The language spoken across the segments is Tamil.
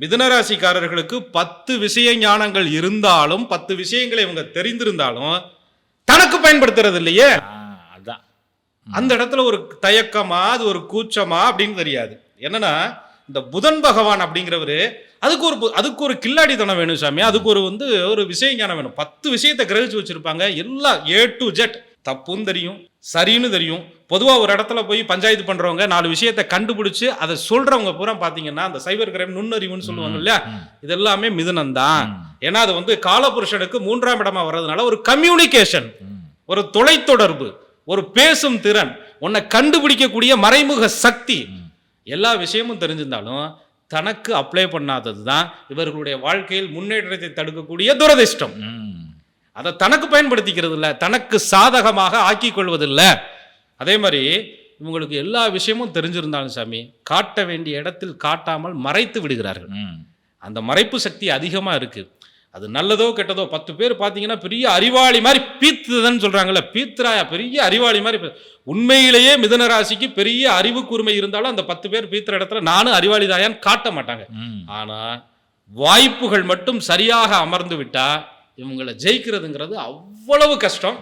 மிதுனராசிக்காரர்களுக்கு பத்து விஷய ஞானங்கள் இருந்தாலும் பத்து விஷயங்களை இவங்க தெரிந்திருந்தாலும் தனக்கு பயன்படுத்துறது இல்லையே? அதான். அந்த இடத்துல ஒரு தயக்கமா அது ஒரு கூச்சமா அப்படின்னு தெரியாது. என்னன்னா இந்த புதன் பகவான் அப்படிங்கிறவரு அதுக்கு ஒரு அதுக்கு ஒரு கில்லாடித்தனம் வேணும் சாமி. அதுக்கு ஒரு வந்து ஒரு விஷய ஞானம் வேணும். பத்து விஷயத்தை கிரகிச்சு வச்சிருப்பாங்க. எல்லாம் ஏ டு ஜெட் தப்பும் தெரியும் சரின்னு தெரியும். பொதுவா ஒரு இடத்துல போய் பஞ்சாயத்து பண்றவங்க நாலு விஷயத்தை கண்டுபிடிச்சு அதை சொல்றவங்க பூரா பாத்தீங்கன்னா அந்த சைபர் கிரைம் நுண்ணறிவுன்னு சொல்லுவாங்க இல்லையா? இது எல்லாமே மிதுனம் தான். ஏன்னா அது வந்து காலபுருஷனுக்கு மூன்றாம் இடமா வர்றதுனால ஒரு கம்யூனிகேஷன். ஒரு தொலைத்தொடர்பு ஒரு பேசும் திறன் உன்னை கண்டுபிடிக்கக்கூடிய மறைமுக சக்தி. எல்லா விஷயமும் தெரிஞ்சிருந்தாலும் தனக்கு அப்ளை பண்ணாதது தான் இவர்களுடைய வாழ்க்கையில் முன்னேற்றத்தை தடுக்கக்கூடிய துரதிர்ஷ்டம். அதை தனக்கு பயன்படுத்திக்கிறது இல்ல தனக்கு சாதகமாக ஆக்கிக் கொள்வதில்ல அதே மாதிரி இவங்களுக்கு எல்லா விஷயமும் தெரிஞ்சிருந்தாலும் சாமி காட்ட வேண்டிய இடத்தில் காட்டாமல் மறைத்து விடுகிறார்கள். அந்த மறைப்பு சக்தி அதிகமாக இருக்கு அது நல்லதோ கெட்டதோ பத்து பேர் பார்த்தீங்கன்னா பெரிய அறிவாளி மாதிரி பீத்துதன்னு சொல்றாங்கல்ல பீத்ராயா பெரிய அறிவாளி மாதிரி உண்மையிலேயே மிதன ராசிக்கு பெரிய அறிவு கூர்மை இருந்தாலும் அந்த பத்து பேர் பீத்துற இடத்துல நானும் அறிவாளி தாயான்னு காட்ட மாட்டாங்க ம். ஆனா வாய்ப்புகள் மட்டும் சரியாக அமர்ந்து விட்டா இவங்களை ஜெயிக்கிறதுங்கிறது அவ்வளவு கஷ்டம்.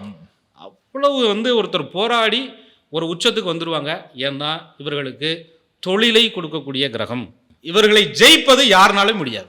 அவ்வளவு வந்து ஒருத்தர் போராடி ஒரு உச்சத்துக்கு வந்துருவாங்க. ஏன்னா இவர்களுக்கு தொழிலை கொடுக்கக்கூடிய கிரகம். இவர்களை ஜெயிப்பது யாருனாலும் முடியாது.